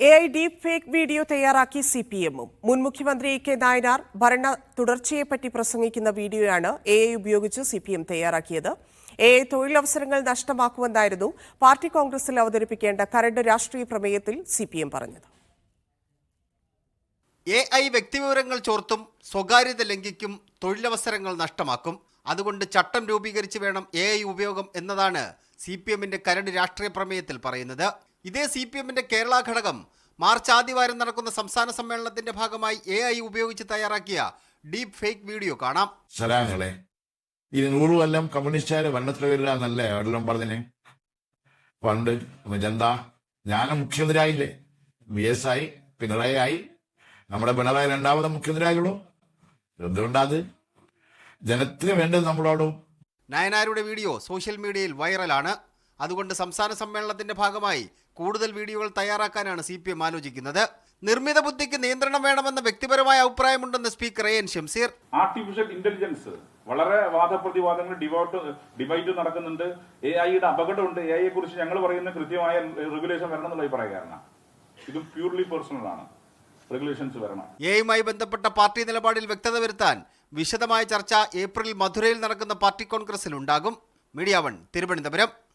A I deep fake video തയ്യാറാക്കി C P എമ്മും മുൻ മുഖ്യമന്ത്രി കെ നായനാർ ഭരണ തുടർച്ചയെപ്പറ്റി പ്രസംഗിക്കുന്ന വീഡിയോയാണ് എ ഐ ഉപയോഗിച്ച് സി പി എം തയ്യാറാക്കിയത്. എ ഐ തൊഴിലവസരങ്ങൾ നഷ്ടമാക്കുമെന്നായിരുന്നു പാർട്ടി കോൺഗ്രസിൽ അവതരിപ്പിക്കേണ്ട കരട് രാഷ്ട്രീയ പ്രമേയത്തിൽ സി പി എം പറഞ്ഞത്. എ ഐ വ്യക്തിവിവരങ്ങൾ ചോർത്തും സ്വകാര്യത ലംഘിക്കും തൊഴിലവസരങ്ങൾ നഷ്ടമാക്കും. അതുകൊണ്ട് ചട്ടം രൂപീകരിച്ച് വേണം എ ഐ ഉപയോഗം എന്നതാണ് സി പി എമ്മിന്റെ കരട് രാഷ്ട്രീയ പ്രമേയത്തിൽ പറയുന്നത്. ഇതേ സി പി എമ്മിന്റെ കേരള ഘടകം മാർച്ച് ആദ്യവാരം നടക്കുന്ന സംസ്ഥാന സമ്മേളനത്തിന്റെ ഭാഗമായി എ ഐ ഉപയോഗിച്ച് തയ്യാറാക്കിയ ഡീപ് ഫേക്ക് വീഡിയോ കാണാം. സലാങ്ങളെ ഇത് നൂറ് കൊല്ലം കമ്മ്യൂണിസ്റ്റുകാർ ഭരണത്തിൽ വരില്ലെന്നല്ലേ എന്നല്ലേ എവിടെല്ലാം പറഞ്ഞിന്? പണ്ട് എന്താ ഞാൻ മുഖ്യമന്ത്രിയായില്ലേ? വി എസ് ആയി പിണറായി ആയി. നമ്മുടെ പിണറായി രണ്ടാമത് മുഖ്യമന്ത്രിയായുള്ളൂ. എന്തുകൊണ്ടാത്? ജനത്തിന് വേണ്ടത് നമ്മളോടും. നയനാരുടെ വീഡിയോ സോഷ്യൽ മീഡിയയിൽ വൈറലാണ്. അതുകൊണ്ട് സംസ്ഥാന സമ്മേളനത്തിന്റെ ഭാഗമായി കൂടുതൽ വീഡിയോകൾ തയ്യാറാക്കാനാണ് സി പി എം ആലോചിക്കുന്നത്. നിർമ്മിത ബുദ്ധിക്ക് നിയന്ത്രണം വേണമെന്ന വ്യക്തിപരമായ അഭിപ്രായമുണ്ടെന്ന് speaker A N Shamseer artificial intelligence വളരെ വാദപ്രതിവാദങ്ങൾ ഡിവോട്ട് ഡിബൈറ്റ് നടക്കുന്നുണ്ട്. എ ഐയുടെ അപകടമുണ്ട്. എ ഐയെ കുറിച്ച് ഞങ്ങൾ പറയുന്ന കൃത്യമായ റെഗുലേഷൻ വരണം എന്നുള്ള അഭിപ്രായക്കാരനാണ് ഇത് പ്യൂർലി പേഴ്സണൽ ആണ്. റെഗുലേഷൻസ് വരണം. എയുമായി ബന്ധപ്പെട്ട പാർട്ടി നിലപാടിൽ വ്യക്തത വരുത്താൻ വിശദമായ ചർച്ച ഏപ്രിൽ മധുരയിൽ നടക്കുന്ന പാർട്ടി കോൺഗ്രസിൽ ഉണ്ടാകും. Media One Thiruvananthapuram.